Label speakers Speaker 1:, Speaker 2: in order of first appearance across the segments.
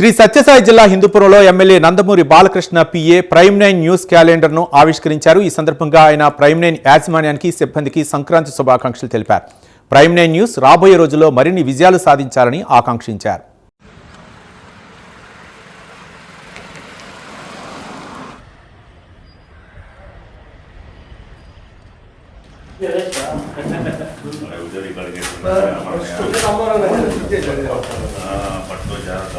Speaker 1: శ్రీ సత్యసాయి జిల్లా హిందూపురంలో MLA Nandamuri Balakrishna PA prime nine news క్యాలెండర్ను ఆవిష్కరించారు. ఈ సందర్భంగా ఆయన ప్రైమ్ నైన్ యాజమాన్యానికి సిబ్బందికి సంక్రాంతి శుభాకాంక్షలు తెలిపారు. ప్రైమ్ నైన్ న్యూస్ రాబోయే రోజుల్లో మరిన్ని విజయాలు సాధించాలని ఆకాంక్షించారు.
Speaker 2: పట్టుకో జాగ్రత్త.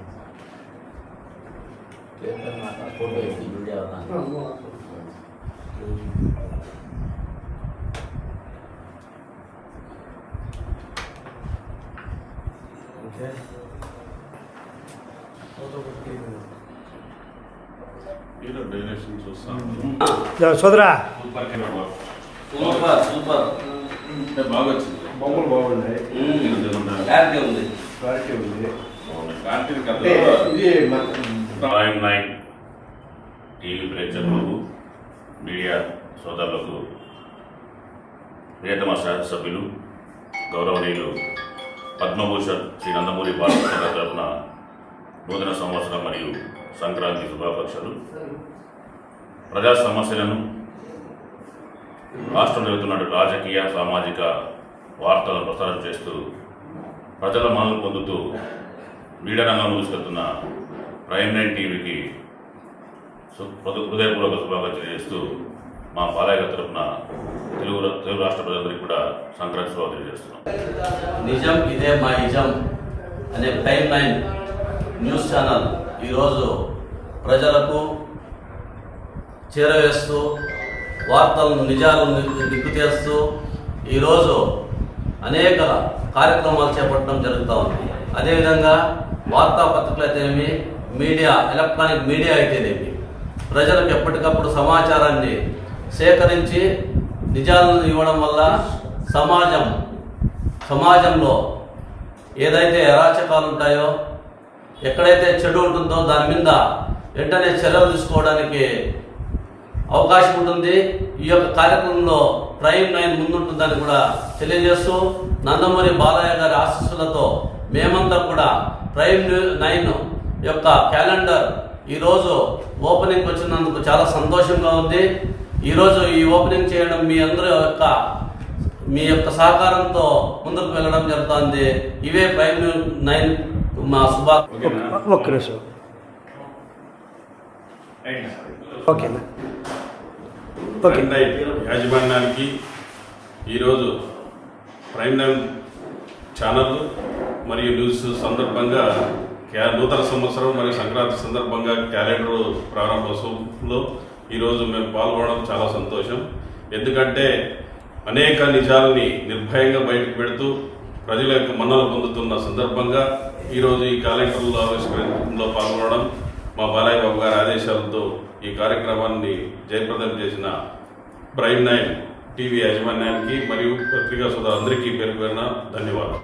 Speaker 3: ఫోటో ఎత్తి వీడియో
Speaker 2: చూస్తాను
Speaker 4: సోదరా.
Speaker 2: సూపర్ బాబు.
Speaker 3: సూపర్.
Speaker 2: బాగా వచ్చింది
Speaker 4: బొమ్మలు బాగున్నాయి.
Speaker 3: క్లారిటీ ఉంది.
Speaker 4: క్లారిటీ ఉంది.
Speaker 2: కథలో
Speaker 4: ఇది
Speaker 2: ప్రైమ్ నైన్ టీవీ ప్రేక్షకులకు మీడియా సోదరులకు ప్రియతమ శాసనసభ్యులు గౌరవనీయులు పద్మభూషణ్ శ్రీ నందమూరి బాలకృష్ణ తరఫున నూతన సంవత్సరం మరియు సంక్రాంతి శుభాకాంక్షలు. ప్రజా సమస్యలను రాష్ట్రం జరుగుతున్న రాజకీయ సామాజిక వార్తలను ప్రసారం చేస్తూ ప్రజల మనలు పొందుతూ మీడియా రంగంలో తీసుకెళ్తున్న ప్రైమ్ నైన్ టీవీకి హృదయపూర్వక శుభాకాంక్షలు చేస్తూ మా పాలయ్య తరఫున తెలుగు తెలుగు రాష్ట్ర ప్రజలందరికీ కూడా సంక్రాంతి శుభాలు తెలియజేస్తున్నాం.
Speaker 3: నిజం ఇదే మా నిజం అనే టైం నైన్ న్యూస్ ఛానల్ ఈరోజు ప్రజలకు చేరవేస్తూ వార్తలను నిజాలను దిక్కు చేస్తూ ఈరోజు అనేక కార్యక్రమాలు చేపట్టడం జరుగుతూ ఉంది. అదేవిధంగా వార్తాపత్రికలు అయితేనేమి మీడియా ఎలక్ట్రానిక్ మీడియా అయితేనేమి? ప్రజలకు ఎప్పటికప్పుడు సమాచారాన్ని సేకరించి నిజాలను ఇవ్వడం వల్ల సమాజం సమాజంలో ఏదైతే అరాచకాలు ఉంటాయో ఎక్కడైతే చెడు ఉంటుందో దాని మీద వెంటనే చర్యలు తీసుకోవడానికి అవకాశం ఉంటుంది. ఈ యొక్క కార్యక్రమంలో ప్రైమ్ నైన్ ముందుంటుందని కూడా తెలియజేస్తూ నందమూరి బాలయ్య గారి ఆశీస్సులతో మేమంతా కూడా ప్రైమ్ నైన్ యొక్క క్యాలెండర్ ఈరోజు ఓపెనింగ్ వచ్చినందుకు చాలా సంతోషంగా ఉంది. ఈరోజు ఈ ఓపెనింగ్ చేయడం మీ అందరి యొక్క మీ యొక్క సహకారంతో ముందుకు వెళ్ళడం జరుగుతుంది. ఇవే ప్రైమ్ నైన్ మా శుభా
Speaker 4: ఒక్క నిమిషం. ఓకేనా ఓకే.
Speaker 5: యాజమాన్యానికి ఈరోజు ప్రైమ్ నైన్ ఛానల్ మరియు న్యూస్ సందర్భంగా నూతన సంవత్సరం మరియు సంక్రాంతి సందర్భంగా క్యాలెండర్ ప్రారంభోత్సవంలో ఈరోజు మేము పాల్గొనడం చాలా సంతోషం. ఎందుకంటే అనేక నిజాలని నిర్భయంగా బయటకు పెడుతూ ప్రజల యొక్క మన్నలు పొందుతున్న సందర్భంగా ఈరోజు ఈ క్యాలెండర్లో ఆవిష్కరణలో పాల్గొనడం మా బాలయ్య బాబు గారి ఆదేశాలతో ఈ కార్యక్రమాన్ని జయప్రదం చేసిన ప్రైమ్ నైన్ టీవీ యాజమాన్యానికి మరియు పత్రికా సోదరులందరికీ పేరు పేరున ధన్యవాదాలు.